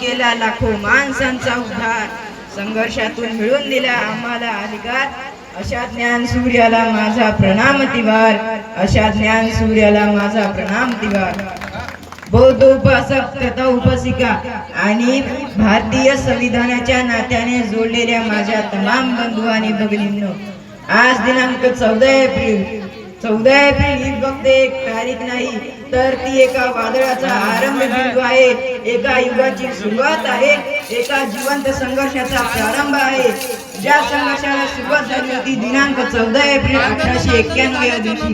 केला लाखो माणसांचा उद्धार. संघर्षातून मिळून दिला आम्हाला अधिकार. अशा ज्ञान सूर्याला माझा प्रणाम तिवार अशा ज्ञान सूर्याला माझा प्रणाम तिवार बौद्ध उपासक तथा उपासिका आणि भारतीय संविधानाच्या नात्याने जोडलेल्या माझ्या तमाम बंधू आणि भगिनींनो आज दिनांक चौदा एप्रिल चौदा एप्रिल ही फक्त एक तारीख नाही तर ती एका वादळाचा आरंभ बिंदू आहे. एका युगाची सुरुवात आहे. एका जिवंत संघर्षाचा प्रारंभ आहे. ज्या संघर्षाला सुरुवात झाली होती दिनांक चौदा एप्रिल अठराशे एक्क्याण्णव या दिवशी.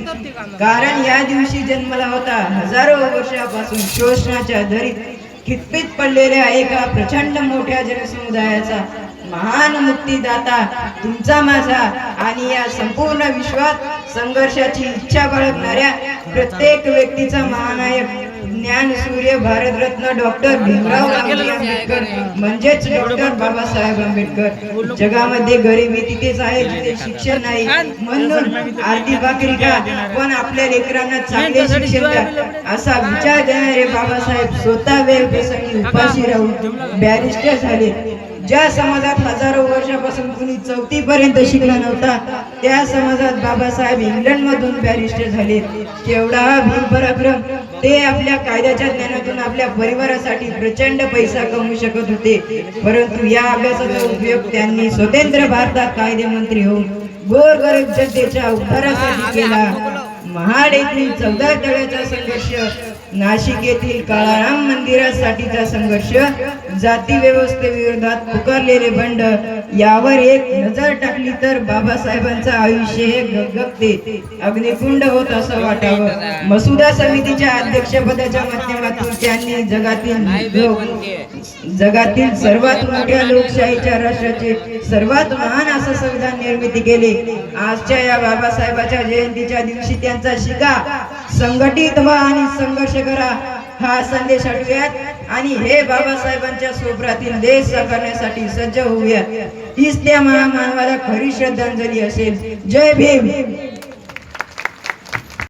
कारण या दिवशी जन्मला होता हजारो वर्षापासून शोषणाच्या धरीत कितपीत पडलेल्या एका प्रचंड मोठ्या जनसमुदायाचा महान मुक्तीदाता तुमचा माझा. आणि या संपूर्ण विश्वात संघर्षाची इच्छा बाळगणाऱ्या प्रत्येक व्यक्तीचा महानायक ज्ञान सूर्य भारतरत्न डॉक्टर भीमराव आंबेडकर. म्हणजेच डॉक्टर बाबासाहेब आंबेडकर. जगामध्ये गरिबी तिथेच आहे जिथे शिक्षण नाही म्हणून आरती भाकरी का पण आपल्या लेकरांना चांगले शिक्षण द्या. असा विचार देणारे बाबासाहेब स्वतः वेळ प्रसंगी उपाशी राहून बॅरिस्टर झाले. ज्या समाजात हजारो वर्षापासून कुणी चौथी पर्यंत शिकला नव्हता त्या समाजात बाबासाहेब इंग्लंड मधून बॅरिस्टर झाले. केवढा भीम पराक्रम. ते आपल्या कायद्याच्या ज्ञानातून आपल्या परिवारासाठी प्रचंड पैसा कमवू शकत होते. परंतु या अभ्यासाचा उपयोग त्यांनी स्वतंत्र भारतात कायदेमंत्री होऊन गोरगरीब जनतेच्या उद्धारासाठी केला. महाड येथील चौदा तळ्याचा संघर्ष नाशिक येथील काळाराम मंदिरासाठीचा संघर्ष जाती व्यवस्थेविरोधात पुकारलेले बंड यावर एक नजर टाकली तर बाबासाहेबांचं आयुष्य हे गगगगते अग्निकुंड होत असं वाटावं. मसुदा समितीच्या अध्यक्षपदाच्या माध्यमातून त्यांनी जगातील लोक- जगातील सर्वात मोठ्या लोकशाहीच्या राष्ट्राचे सर्वात महान असं संविधान निर्मिती केले. आजच्या या बाबासाहेबाच्या जयंतीच्या दिवशी त्यांचा शिका संघटित व्हा आणि संघर्ष करा. हा संदेश आठवूयात आणि हे बाबासाहेबांच्या सोबरातील देश साकारण्यासाठी सज्ज होऊयात. हीच त्या महामानवाला खरी श्रद्धांजली असेल. जय भीम.